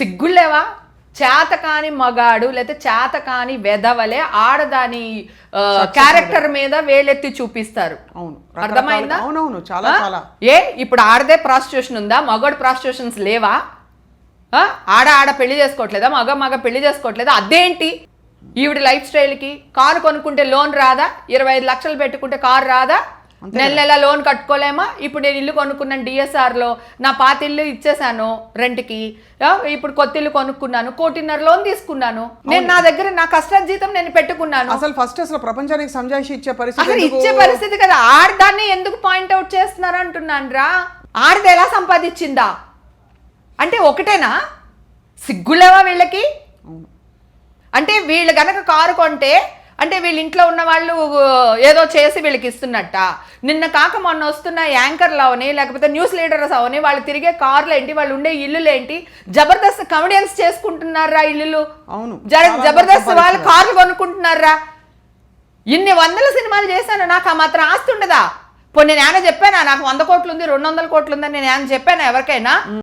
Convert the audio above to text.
సిగ్గులేవా చేతకాని మగాడు లేకపోతే చేతకాని వెధవలే ఆడదాని క్యారెక్టర్ మీద వేలెత్తి చూపిస్తారు. అవును. అర్థమైందా? అవునవును. చాలా? చాలా. ఏ? ఇప్పుడు ఆడదే ప్రాస్టిట్యూషన్ ఉందా? మగోడు ప్రాస్టిట్యూషన్స్ లేవా? ఆడ ఆడ పెళ్ళి చేసుకోవట్లేదా? మగ మగ పెళ్ళి చేసుకోవట్లేదా? అదేంటి? ఈవిడ లైఫ్ స్టైల్కి కారు కొనుక్కుంటే లోన్ రాదా? ఇరవై ఐదు లక్షలు పెట్టుకుంటే కారు రాదా? నెల నెల లోన్ కట్టుకోలేమా? ఇప్పుడు నేను ఇల్లు కొనుక్కున్నాను DSR లో నా పాత ఇల్లు ఇచ్చేసాను రెంట్కి. ఇప్పుడు కొత్త ఇల్లు కొనుక్కున్నాను కోటిన్నర లోన్ తీసుకున్నాను. నేను నా దగ్గర నా కష్టార్జితం నేను పెట్టుకున్నాను. అసలు ఫస్ట్ అసలు ప్రపంచానికి సంజాయిషి ఇచ్చే పరిస్థితి? ఇచ్చే పరిస్థితి కదా. ఆడదాన్ని ఎందుకు పాయింట్ అవుట్ చేస్తున్నారు అంటున్నాను రా ఆడది ఎలా సంపాదించిందా? అంటే ఒకటేనా? సిగ్గులేవా వీళ్ళకి. అంటే వీళ్ళు గనక కారు కొంటే అంటే వీళ్ళ ఇంట్లో ఉన్న వాళ్ళు ఏదో చేసి వీళ్ళకి ఇస్తున్నట్ట. నిన్న కాక మొన్న వస్తున్న యాంకర్లు అవని లేకపోతే న్యూస్ లీడర్స్ అవని వాళ్ళు తిరిగే కార్లు ఏంటి వాళ్ళు ఉండే ఇల్లులు ఏంటి జబర్దస్త్ కమెడియన్స్ చేసుకుంటున్నారా ఇల్లులు? అవును. జబర్దస్త్. వాళ్ళు కార్లు కొనుక్కుంటున్నారా? ఇన్ని వందల సినిమాలు చేశాను నాకు ఆ మాత్రం ఆస్తి ఉండదా? పోనీ నేను చెప్పానా? నాకు వంద కోట్లు ఉంది రెండు వందల కోట్లు ఉందని నేను చెప్పానా ఎవరికైనా?